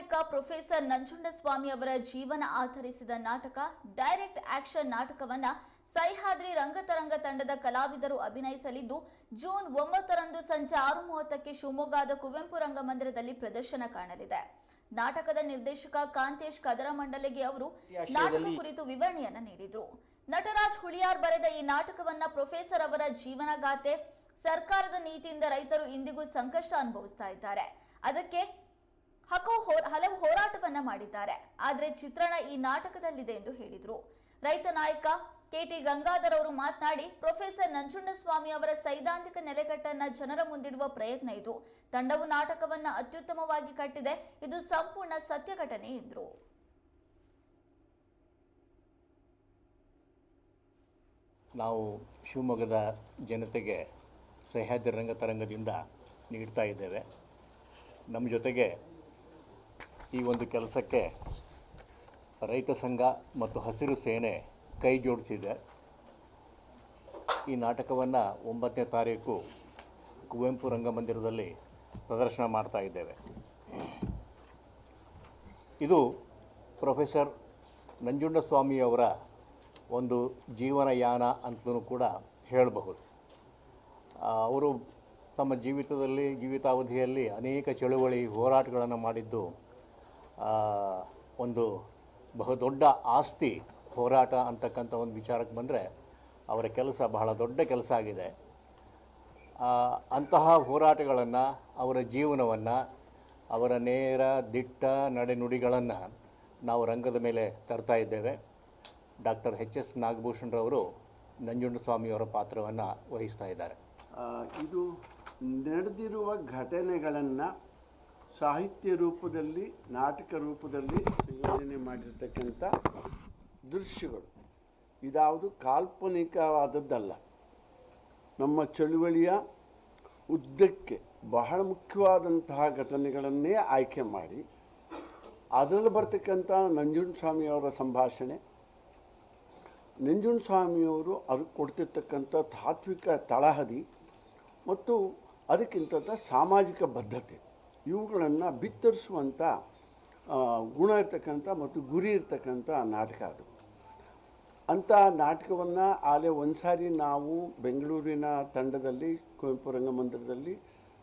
ನಾಯಕ ಪ್ರೊಫೆಸರ್ ನಂಜುಂಡಸ್ವಾಮಿ ಅವರ ಜೀವನ ಆಧರಿಸಿದ ನಾಟಕ ಡೈರೆಕ್ಟ್ ಆಕ್ಷನ್ ನಾಟಕವನ್ನ ಸಹ್ಯಾದ್ರಿ ರಂಗತರಂಗ ತಂಡದ ಕಲಾವಿದರು ಅಭಿನಯಿಸಲಿದ್ದು ಜೂನ್ ಒಂಬತ್ತರಂದು ಸಂಜೆ ಆರು ಮೂವತ್ತಕ್ಕೆ ಶಿವಮೊಗ್ಗದ ಕುವೆಂಪು ರಂಗಮಂದಿರದಲ್ಲಿ ಪ್ರದರ್ಶನ ಕಾಣಲಿದೆ. ನಾಟಕದ ನಿರ್ದೇಶಕ ಕಾಂತೇಶ್ ಕದರಮಂಡಲಿಗೆ ಅವರು ನಾಟಕ ಕುರಿತು ವಿವರಣೆಯನ್ನ ನೀಡಿದ್ರು. ನಟರಾಜ್ ಹುಳಿಯಾರ್ ಬರೆದ ಈ ನಾಟಕವನ್ನ ಪ್ರೊಫೆಸರ್ ಅವರ ಜೀವನಗಾಥೆ ಸರ್ಕಾರದ ನೀತಿಯಿಂದ ರೈತರು ಇಂದಿಗೂ ಸಂಕಷ್ಟ ಅನುಭವಿಸ್ತಾ ಇದ್ದಾರೆ. ಅದಕ್ಕೆ ಹಕೋ ಹೋ- ಹಲವು ಹೋರಾಟವನ್ನ ಮಾಡಿದ್ದಾರೆ. ಆದರೆ ಚಿತ್ರಣ ಈ ನಾಟಕದಲ್ಲಿದೆ ಎಂದು ಹೇಳಿದರು. ರೈತ ನಾಯಕ ಕೆಟಿ ಗಂಗಾಧರ್ ಅವರು ಮಾತನಾಡಿ, ಪ್ರೊಫೆಸರ್ ನಂಜುಂಡಸ್ವಾಮಿ ಅವರ ಸೈದ್ಧಾಂತಿಕ ನೆಲೆಗಟ್ಟನ್ನ ಜನರ ಮುಂದಿಡುವ ಪ್ರಯತ್ನ ಇದು. ತಂಡವು ನಾಟಕವನ್ನ ಅತ್ಯುತ್ತಮವಾಗಿ ಕಟ್ಟಿದೆ. ಇದು ಸಂಪೂರ್ಣ ಸತ್ಯ ಘಟನೆ ಎಂದರು. ನಾವು ಶಿವಮೊಗ್ಗದ ಜನತೆಗೆ ಸಹ್ಯಾದ್ರಿ ರಂಗತರಂಗದಿಂದ ನೀಡ್ತಾ ಇದ್ದೇವೆ. ನಮ್ಮ ಜೊತೆಗೆ ಈ ಒಂದು ಕೆಲಸಕ್ಕೆ ರೈತ ಸಂಘ ಮತ್ತು ಹಸಿರು ಸೇನೆ ಕೈ ಜೋಡಿಸಿದೆ. ಈ ನಾಟಕವನ್ನು ಒಂಬತ್ತನೇ ತಾರೀಕು ಕುವೆಂಪು ರಂಗಮಂದಿರದಲ್ಲಿ ಪ್ರದರ್ಶನ ಮಾಡ್ತಾ ಇದ್ದೇವೆ. ಇದು ಪ್ರೊಫೆಸರ್ ನಂಜುಂಡಸ್ವಾಮಿಯವರ ಒಂದು ಜೀವನಯಾನ ಅಂತಲೂ ಕೂಡ ಹೇಳಬಹುದು. ಅವರು ತಮ್ಮ ಜೀವಿತದಲ್ಲಿ ಜೀವಿತಾವಧಿಯಲ್ಲಿ ಅನೇಕ ಚಳುವಳಿ ಹೋರಾಟಗಳನ್ನು ಮಾಡಿದ್ದು ಒಂದು ಬಹುದೊಡ್ಡ ಆಸ್ತಿ ಹೋರಾಟ ಅಂತಕ್ಕಂಥ ಒಂದು ವಿಚಾರಕ್ಕೆ ಬಂದರೆ ಅವರ ಕೆಲಸ ಬಹಳ ದೊಡ್ಡ ಕೆಲಸ ಆಗಿದೆ. ಅಂತಹ ಹೋರಾಟಗಳನ್ನು, ಅವರ ಜೀವನವನ್ನು, ಅವರ ನೇರ ದಿಟ್ಟ ನಡೆನುಡಿಗಳನ್ನು ನಾವು ರಂಗದ ಮೇಲೆ ತರ್ತಾ ಇದ್ದೇವೆ. ಡಾಕ್ಟರ್ ಎಚ್ ಎಸ್ ನಾಗಭೂಷಣರವರು ನಂಜುಂಡಸ್ವಾಮಿಯವರ ಪಾತ್ರವನ್ನು ವಹಿಸ್ತಾ ಇದ್ದಾರೆ. ಇದು ನಡೆದಿರುವ ಘಟನೆಗಳನ್ನು ಸಾಹಿತ್ಯ ರೂಪದಲ್ಲಿ, ನಾಟಕ ರೂಪದಲ್ಲಿ ಸಂಯೋಜನೆ ಮಾಡಿರ್ತಕ್ಕಂಥ ದೃಶ್ಯಗಳು. ಇದಾವುದು ಕಾಲ್ಪನಿಕವಾದದ್ದಲ್ಲ. ನಮ್ಮ ಚಳುವಳಿಯ ಉದ್ದಕ್ಕೆ ಬಹಳ ಮುಖ್ಯವಾದಂತಹ ಘಟನೆಗಳನ್ನೇ ಆಯ್ಕೆ ಮಾಡಿ, ಅದರಲ್ಲಿ ಬರ್ತಕ್ಕಂಥ ನಂಜುಂಡಸ್ವಾಮಿಯವರ ಸಂಭಾಷಣೆ ನಂಜುಂಡಸ್ವಾಮಿಯವರು ಅದಕ್ಕೆ ಕೊಡ್ತಿರ್ತಕ್ಕಂಥ ತಾತ್ವಿಕ ತಳಹದಿ ಮತ್ತು ಅದಕ್ಕಿಂತ ಸಾಮಾಜಿಕ ಬದ್ಧತೆ. ಇವುಗಳನ್ನು ಬಿತ್ತರಿಸುವಂಥ ಗುಣ ಇರ್ತಕ್ಕಂಥ ಮತ್ತು ಗುರಿ ಇರ್ತಕ್ಕಂಥ ನಾಟಕ ಅದು. ಅಂಥ ನಾಟಕವನ್ನು ಆಲೆ ಒಂದು ಸಾರಿ ನಾವು ಬೆಂಗಳೂರಿನ ತಂಡದಲ್ಲಿ, ಕುವೆಂಪು ರಂಗಮಂದಿರದಲ್ಲಿ,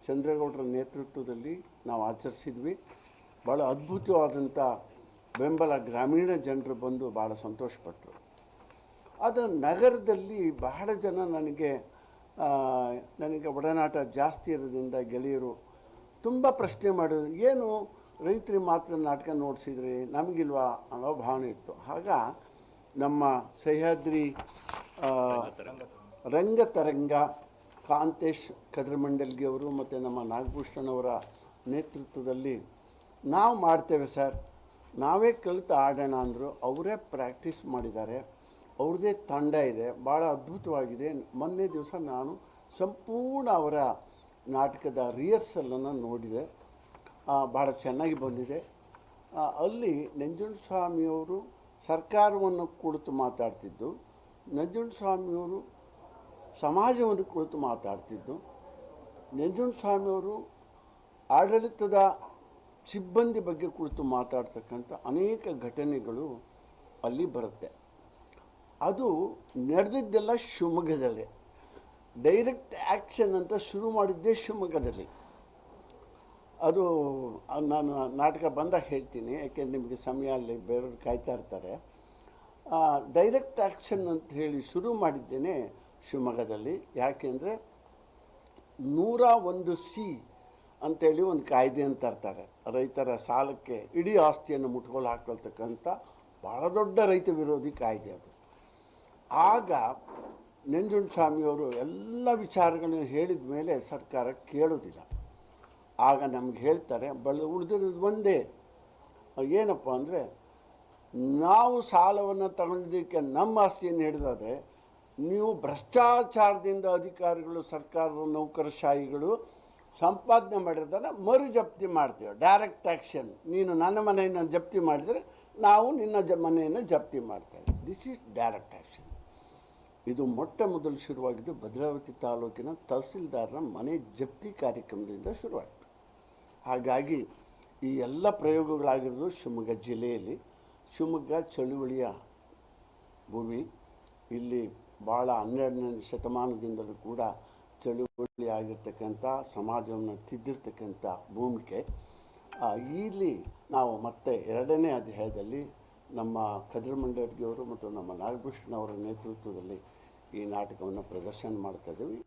ಚಂದ್ರೇಗೌಡರ ನೇತೃತ್ವದಲ್ಲಿ ನಾವು ಆಚರಿಸಿದ್ವಿ. ಭಾಳ ಅದ್ಭುತವಾದಂಥ ಬೆಂಬಲ ಗ್ರಾಮೀಣ ಜನರು ಬಂದು ಭಾಳ ಸಂತೋಷಪಟ್ಟರು ಆದರೆ ನಗರದಲ್ಲಿ ಬಹಳ ಜನ ನನಗೆ ನನಗೆ ಒಡನಾಟ ಜಾಸ್ತಿ ಇರೋದ್ರಿಂದ ಗೆಳೆಯರು ತುಂಬ ಪ್ರಶ್ನೆ ಮಾಡಿದ್ರು. ಏನು ರೈತರಿಗೆ ಮಾತ್ರ ನಾಟಕ ನೋಡಿಸಿದ್ರಿ ನಮಗಿಲ್ವಾ ಅನ್ನೋ ಭಾವನೆ ಇತ್ತು. ಆಗ ನಮ್ಮ ಸಹ್ಯಾದ್ರಿ ರಂಗ ರಂಗತರಂಗ ಕಾಂತೇಶ್ ಕದ್ರಮಂಡಲ್ಗೆ ಅವರು ಮತ್ತು ನಮ್ಮ ನಾಗಭೂಷಣವರ ನೇತೃತ್ವದಲ್ಲಿ ನಾವು ಮಾಡ್ತೇವೆ ಸರ್. ನಾವೇ ಕಲಿತು ಆಡೋಣ ಅಂದರು ಅವರೇ ಪ್ರಾಕ್ಟೀಸ್ ಮಾಡಿದ್ದಾರೆ. ಅವ್ರದ್ದೇ ತಂಡ ಇದೆ. ಭಾಳ ಅದ್ಭುತವಾಗಿದೆ. ಮೊನ್ನೆ ದಿವಸ ನಾನು ಸಂಪೂರ್ಣ ಅವರ ನಾಟಕದ ರಿಹರ್ಸಲನ್ನು ನೋಡಿದೆ. ಭಾಳ ಚೆನ್ನಾಗಿ ಬಂದಿದೆ. ಅಲ್ಲಿ ನಂಜುಂಡಸ್ವಾಮಿಯವರು ಸರ್ಕಾರವನ್ನು ಕುರಿತು ಮಾತಾಡ್ತಿದ್ದು. ನಂಜುಂಡಸ್ವಾಮಿಯವರು ಸಮಾಜವನ್ನು ಕುರಿತು ಮಾತಾಡ್ತಿದ್ದು. ನಂಜುಂಡಸ್ವಾಮಿಯವರು ಆಡಳಿತದ ಸಿಬ್ಬಂದಿ ಬಗ್ಗೆ ಕುರಿತು ಮಾತಾಡ್ತಕ್ಕಂಥ ಅನೇಕ ಘಟನೆಗಳು ಅಲ್ಲಿ ಬರುತ್ತೆ. ಅದು ನಡೆದಿದ್ದೆಲ್ಲ ಶಿವಮೊಗ್ಗದಲ್ಲೇ. ಡೈರೆಕ್ಟ್ ಆ್ಯಕ್ಷನ್ ಅಂತ ಶುರು ಮಾಡಿದ್ದೆ ಶಿವಮೊಗ್ಗದಲ್ಲಿ. ಅದು ನಾನು ನಾಟಕ ಬಂದಾಗ ಹೇಳ್ತೀನಿ ಯಾಕೆಂದ್ರೆ ನಿಮಗೆ ಸಮಯ ಅಲ್ಲಿ ಬೇರೆಯವ್ರು ಕಾಯ್ತಾ ಇರ್ತಾರೆ. ಡೈರೆಕ್ಟ್ ಆ್ಯಕ್ಷನ್ ಅಂತ ಹೇಳಿ ಶುರು ಮಾಡಿದ್ದೇನೆ ಶಿವಮೊಗ್ಗದಲ್ಲಿ. ಯಾಕೆಂದರೆ ನೂರ ಒಂದು ಸಿ ಅಂತೇಳಿ ಒಂದು ಕಾಯ್ದೆ ಅಂತ ಇರ್ತಾರೆ. ರೈತರ ಸಾಲಕ್ಕೆ ಇಡೀ ಆಸ್ತಿಯನ್ನು ಮುಟ್ಕೊಂಡು ಹಾಕೊಳ್ತಕ್ಕಂಥ ಭಾಳ ದೊಡ್ಡ ರೈತ ವಿರೋಧಿ ಕಾಯ್ದೆ ಅದು. ಆಗ ನಂಜುಂಡಸ್ವಾಮಿಯವರು ಎಲ್ಲ ವಿಚಾರಗಳನ್ನು ಹೇಳಿದ ಮೇಲೆ ಸರ್ಕಾರ ಕೇಳೋದಿಲ್ಲ ಆಗ ನಮ್ಗೆ ಹೇಳ್ತಾರೆ ಬಳ ಉಳಿದಿರೋದು ಒಂದೇ. ಏನಪ್ಪ ಅಂದರೆ, ನಾವು ಸಾಲವನ್ನು ತಗೊಂಡಿದ್ದಕ್ಕೆ ನಮ್ಮ ಆಸ್ತಿಯನ್ನು ಹಿಡಿದಾದರೆ, ನೀವು ಭ್ರಷ್ಟಾಚಾರದಿಂದ ಅಧಿಕಾರಿಗಳು, ಸರ್ಕಾರದ ನೌಕರಶಾಹಿಗಳು ಸಂಪಾದನೆ ಮಾಡಿರ್ತಾರೆ ಮರು ಜಪ್ತಿ ಮಾಡ್ತೀವಿ. ಡೈರೆಕ್ಟ್ ಆ್ಯಕ್ಷನ್ ನೀನು ನನ್ನ ಮನೆಯನ್ನು ಜಪ್ತಿ ಮಾಡಿದರೆ, ನಾವು ನಿನ್ನ ಜ ಮನೆಯನ್ನು ಜಪ್ತಿ ಮಾಡ್ತೇವೆ ದಿಸ್ ಈಸ್ ಡೈರೆಕ್ಟ್ ಆ್ಯಕ್ಷನ್ ಇದು ಮೊಟ್ಟ ಮೊದಲು ಶುರುವಾಗಿದ್ದು ಭದ್ರಾವತಿ ತಾಲೂಕಿನ ತಹಸೀಲ್ದಾರರ ಮನೆ ಜಪ್ತಿ ಕಾರ್ಯಕ್ರಮದಿಂದ ಶುರುವಾಯಿತು. ಹಾಗಾಗಿ ಈ ಎಲ್ಲ ಪ್ರಯೋಗಗಳಾಗಿರೋದು ಶಿವಮೊಗ್ಗ ಜಿಲ್ಲೆಯಲ್ಲಿ. ಶಿವಮೊಗ್ಗ ಚಳುವಳಿಯ ಭೂಮಿ, ಇಲ್ಲಿ ಭಾಳ ಹನ್ನೆರಡನೇ ಶತಮಾನದಿಂದಲೂ ಕೂಡ ಚಳುವಳಿ ಆಗಿರ್ತಕ್ಕಂಥ, ಸಮಾಜವನ್ನು ತಿದ್ದಿರ್ತಕ್ಕಂಥ ಭೂಮಿಕೆ. ಇಲ್ಲಿ ನಾವು ಮತ್ತೆ ಎರಡನೇ ಅಧ್ಯಾಯದಲ್ಲಿ ನಮ್ಮ ಕದಿರ್ ಅವರು ಮತ್ತು ನಮ್ಮ ನಾಗಭೂಷಣ್ ಅವರ ನೇತೃತ್ವದಲ್ಲಿ ಈ ನಾಟಕವನ್ನು ಪ್ರದರ್ಶನ ಮಾಡ್ತಾ ಇದ್ದೀವಿ.